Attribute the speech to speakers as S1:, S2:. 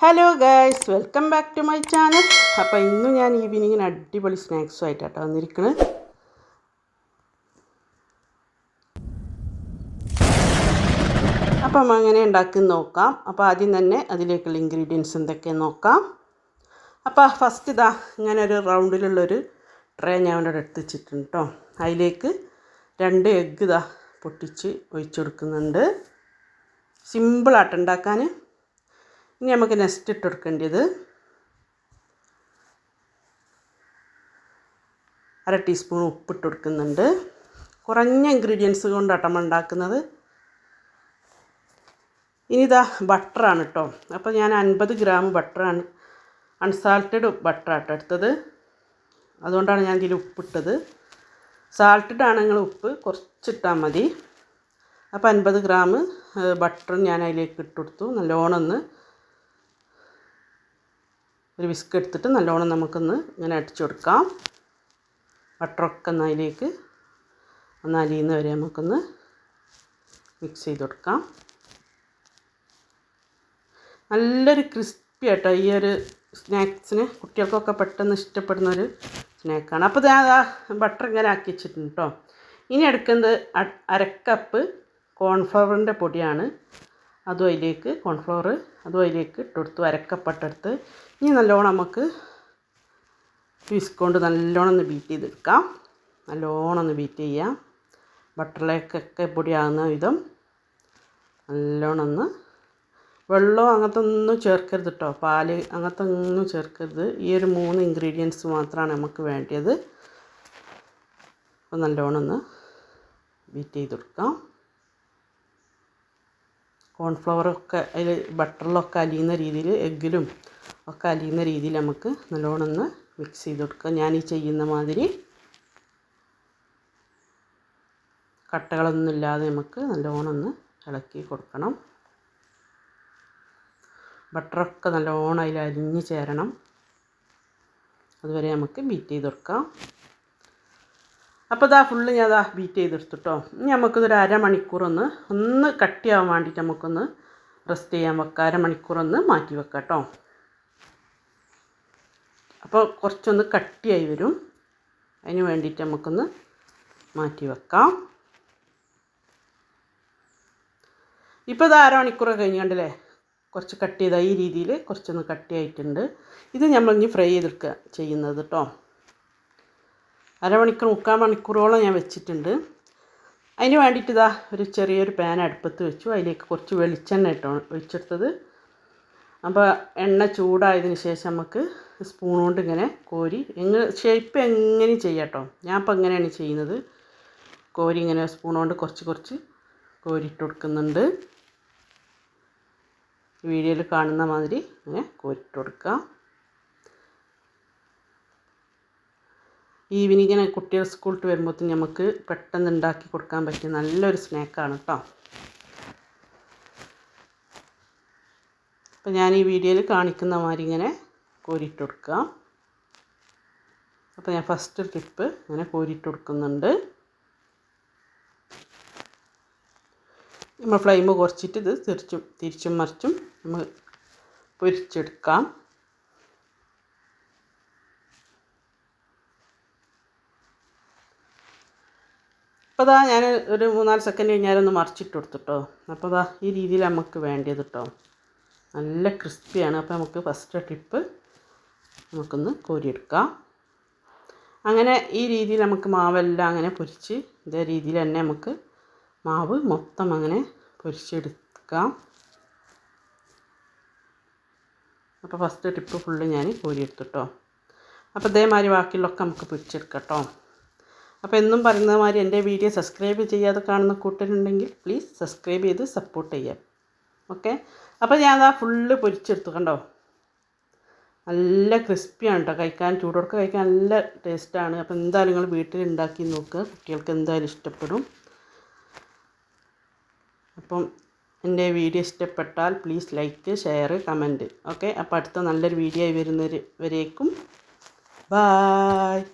S1: Hello guys welcome back to my channel അപ്പോൾ ഇന്ന് ഞാൻ ഈവനിങ്ങിന് അടിപൊളി സ്നാക്സുമായിട്ടാണ് വന്നിരിക്കുന്നത് അപ്പം അങ്ങനെ ഉണ്ടാക്കി നോക്കാം. അപ്പോൾ ആദ്യം തന്നെ അതിലേക്കുള്ള ഇൻഗ്രീഡിയൻസ് എന്തൊക്കെയെന്ന് നോക്കാം. അപ്പോൾ ഫസ്റ്റ് ഇതാ ഒരു റൗണ്ടിലുള്ളൊരു ട്രേ ഞാൻ ഇവിടെ എടുത്ത് വെച്ചിട്ടുണ്ട് കേട്ടോ അതിലേക്ക് രണ്ട് എഗ്ഗ് ഇതാ പൊട്ടിച്ച് ഒഴിച്ചു കൊടുക്കുന്നുണ്ട്. സിമ്പിളായിട്ട് ഉണ്ടാക്കാൻ. ഇനി നമുക്ക് നെക്സ്റ്റ് ഇട്ട് കൊടുക്കേണ്ടത് അര ടീസ്പൂൺ ഉപ്പിട്ട് കൊടുക്കുന്നുണ്ട്. കുറഞ്ഞ ഇൻഗ്രീഡിയൻസ് കൊണ്ടാണ് നമ്മൾ ഉണ്ടാക്കുന്നത്. ഇനി ഇതാ ബട്ടറാണ് കേട്ടോ അപ്പോൾ ഞാൻ അൻപത് ഗ്രാം ബട്ടറാണ് അൺസാൾട്ടഡ് ബട്ടറാട്ടോ എടുത്തത്. അതുകൊണ്ടാണ് ഞാൻ ഇതിൽ ഉപ്പിട്ടത് സാൾട്ടഡ് ആണെങ്കിൽ ഉപ്പ് കുറച്ചിട്ടാൽ മതി. അപ്പോൾ അൻപത് ഗ്രാം ബട്ടർ ഞാൻ അതിലേക്ക് ഇട്ട് കൊടുത്തു. നല്ലോണം ഒന്ന് ഒരു വിസ്ക് എടുത്തിട്ട് നല്ലോണം നമുക്കൊന്ന് ഇങ്ങനെ അടിച്ചു കൊടുക്കാം. ബട്ടറൊക്കെ ഒന്ന് അതിലേക്ക് ഒന്ന് അലിയുന്ന വരെ നമുക്കൊന്ന് മിക്സ് ചെയ്ത് കൊടുക്കാം. നല്ലൊരു ക്രിസ്പി ആട്ടോ ഈ ഒരു സ്നാക്സിന് കുട്ടികൾക്കൊക്കെ പെട്ടെന്ന് ഇഷ്ടപ്പെടുന്ന ഒരു സ്നാക്കാണ്. അപ്പോൾ ആ ബട്ടർ ഇങ്ങനെ ആക്കി വെച്ചിട്ടുണ്ട് കേട്ടോ ഇനി എടുക്കുന്നത് അരക്കപ്പ് കോൺഫ്ലവറിന്റെ പൊടിയാണ്. അതും അതിലേക്ക് കോൺഫ്ലവർ അതും അതിലേക്ക് ഇട്ട് വരക്കപ്പെട്ടെടുത്ത് ഇനി നല്ലോണം നമുക്ക് വിസ്ക് കൊണ്ട് നല്ലോണം ഒന്ന് ബീറ്റ് ചെയ്തെടുക്കാം. നല്ലോണം ഒന്ന് ബീറ്റ് ചെയ്യാം. ബട്ടറിലേക്കൊക്കെ പൊടിയാകുന്ന വിധം നല്ലോണം ഒന്ന് വെള്ളം അങ്ങനത്തെ ഒന്നും ചേർക്കരുത് കേട്ടോ പാൽ അങ്ങനത്തെ ഒന്നും ചേർക്കരുത്. ഈ ഒരു മൂന്ന് ഇൻഗ്രീഡിയൻസ് മാത്രമാണ് നമുക്ക് വേണ്ടത് അപ്പോൾ നല്ലോണം ഒന്ന് ബീറ്റ് ചെയ്ത് കൊടുക്കാം കോൺഫ്ലവറൊക്കെ അതിൽ ബട്ടറിലൊക്കെ അലിയുന്ന രീതിയിൽ എഗ്ഗിലും ഒക്കെ അലിയുന്ന രീതിയിൽ നമുക്ക് നല്ലോണം ഒന്ന് മിക്സ് ചെയ്ത് കൊടുക്കുക ഞാൻ ഈ ചെയ്യുന്ന മാതിരി കട്ടകളൊന്നും ഇല്ലാതെ നമുക്ക് നല്ലോണം ഒന്ന് ഇളക്കി കൊടുക്കണം. ബട്ടറൊക്കെ നല്ലോണം അതിൽ അരിഞ്ഞ് ചേരണം. അതുവരെ നമുക്ക് ബീറ്റ് ചെയ്ത് കൊടുക്കാം. അപ്പോൾ ഇതാ ഫുള്ള് ഞാൻ അതാ ബീറ്റ് ചെയ്തെടുത്തിട്ടോ ഇനി നമുക്കിതൊരു അരമണിക്കൂറൊന്ന് ഒന്ന് കട്ടിയാവാൻ വേണ്ടിയിട്ട് നമുക്കൊന്ന് റെസ്റ്റ് ചെയ്യാൻ വെക്കാം. അരമണിക്കൂറൊന്ന് മാറ്റി വെക്കാം കേട്ടോ അപ്പോൾ കുറച്ചൊന്ന് കട്ടിയായി വരും. അതിന് വേണ്ടിയിട്ട് നമുക്കൊന്ന് മാറ്റി വെക്കാം. ഇപ്പോൾ ഇത് അരമണിക്കൂർ കഴിഞ്ഞ് കണ്ടില്ലേ? കുറച്ച് കട്ട് ചെയ്ത ഈ രീതിയിൽ കുറച്ചൊന്ന് കട്ടിയായിട്ടുണ്ട് ഇത് നമ്മൾ ഇനി ഫ്രൈ ചെയ്തെടുക്കുക ചെയ്യുന്നത് കേട്ടോ അരമണിക്കൂർ മുക്കാൽ മണിക്കൂറോളം ഞാൻ വെച്ചിട്ടുണ്ട്. അതിന് വേണ്ടിയിട്ട് ഇതാ ഒരു ചെറിയൊരു പാൻ അടുപ്പത്ത് വെച്ചു. അതിലേക്ക് കുറച്ച് വെളിച്ചെണ്ണ ഇട്ടോ ഒഴിച്ചെടുത്തത്. അപ്പോൾ എണ്ണ ചൂടായതിന് ശേഷം നമുക്ക് സ്പൂൺ കൊണ്ട് ഇങ്ങനെ കോരി എങ്ങനെ ഷേപ്പ് എങ്ങനെയും ചെയ്യാം കേട്ടോ ഞാൻ ഇപ്പോൾ എങ്ങനെയാണ് ചെയ്യുന്നത്. കോരി ഇങ്ങനെ സ്പൂൺ കൊണ്ട് കുറച്ച് കുറച്ച് കോരിയിട്ട് കൊടുക്കുന്നുണ്ട്. വീഡിയോയിൽ കാണുന്ന മാതിരി ഇങ്ങനെ കോരിയിട്ട് കൊടുക്കുക ഈവനിങ്ങിന് കുട്ടികൾ സ്കൂളിൽ വരുമ്പോഴത്തേന് നമുക്ക് പെട്ടെന്ന് ഉണ്ടാക്കി കൊടുക്കാൻ പറ്റിയ നല്ലൊരു സ്നാക്കാണ് കേട്ടോ അപ്പോൾ ഞാൻ ഈ വീഡിയോയിൽ കാണിക്കുന്ന മാതിരി ഇങ്ങനെ കോരിയിട്ട് കൊടുക്കാം. അപ്പോൾ ഞാൻ ഫസ്റ്റ് ട്രിപ്പ് ഇങ്ങനെ കോരിയിട്ട് കൊടുക്കുന്നുണ്ട്. നമ്മൾ ഫ്ലെയിം കുറച്ചിട്ട് ഇത് തിരിച്ചും തിരിച്ചും മറിച്ചും നമ്മൾ പൊരിച്ചെടുക്കാം. അപ്പോൾ അതാ ഞാൻ ഒരു മൂന്നാൽ സെക്കൻഡ് കഴിഞ്ഞാലൊന്ന് മറിച്ചിട്ട് കൊടുത്തിട്ടോ. അപ്പോൾ അതാ ഈ രീതിയിൽ നമുക്ക് വേണ്ടത് കേട്ടോ നല്ല ക്രിസ്പിയാണ്. അപ്പോൾ നമുക്ക് ഫസ്റ്റ് ടിപ്പ് നമുക്കൊന്ന് കോരിയെടുക്കാം. അങ്ങനെ ഈ രീതിയിൽ നമുക്ക് മാവെല്ലാം അങ്ങനെ പൊരിച്ച് ഇതേ രീതിയിൽ തന്നെ നമുക്ക് മാവ് മൊത്തം അങ്ങനെ പൊരിച്ചെടുക്കാം. അപ്പോൾ ഫസ്റ്റ് ടിപ്പ് ഫുള്ള് ഞാൻ കോരിയെടുത്തു കേട്ടോ അപ്പോൾ ഇതേമാതിരി ബാക്കിയുള്ളൊക്കെ നമുക്ക് പൊരിച്ചെടുക്കാം കേട്ടോ അപ്പോൾ എന്നും പറയുന്ന മാതിരി എന്റെ വീഡിയോ സബ്സ്ക്രൈബ് ചെയ്യാതെ കാണുന്ന കൂട്ടരുണ്ടെങ്കിൽ പ്ലീസ് സബ്സ്ക്രൈബ് ചെയ്ത് സപ്പോർട്ട് ചെയ്യാം. ഓക്കെ അപ്പോൾ ഞാൻ അതാ ഫുള്ള് പൊരിച്ചെടുത്തു കണ്ടോ? നല്ല ക്രിസ്പിയാണ് കേട്ടോ കഴിക്കാൻ ചൂടോടൊക്കെ കഴിക്കാൻ നല്ല ടേസ്റ്റാണ് അപ്പോൾ എന്തായാലും നിങ്ങൾ വീട്ടിൽ ഉണ്ടാക്കി നോക്കുക കുട്ടികൾക്ക് എന്തായാലും ഇഷ്ടപ്പെടും. അപ്പം എന്റെ വീഡിയോ ഇഷ്ടപ്പെട്ടാൽ please like share comment okay അപ്പോൾ അടുത്ത നല്ലൊരു വീഡിയോ ആയി വരുന്നവരേക്കും ബായ്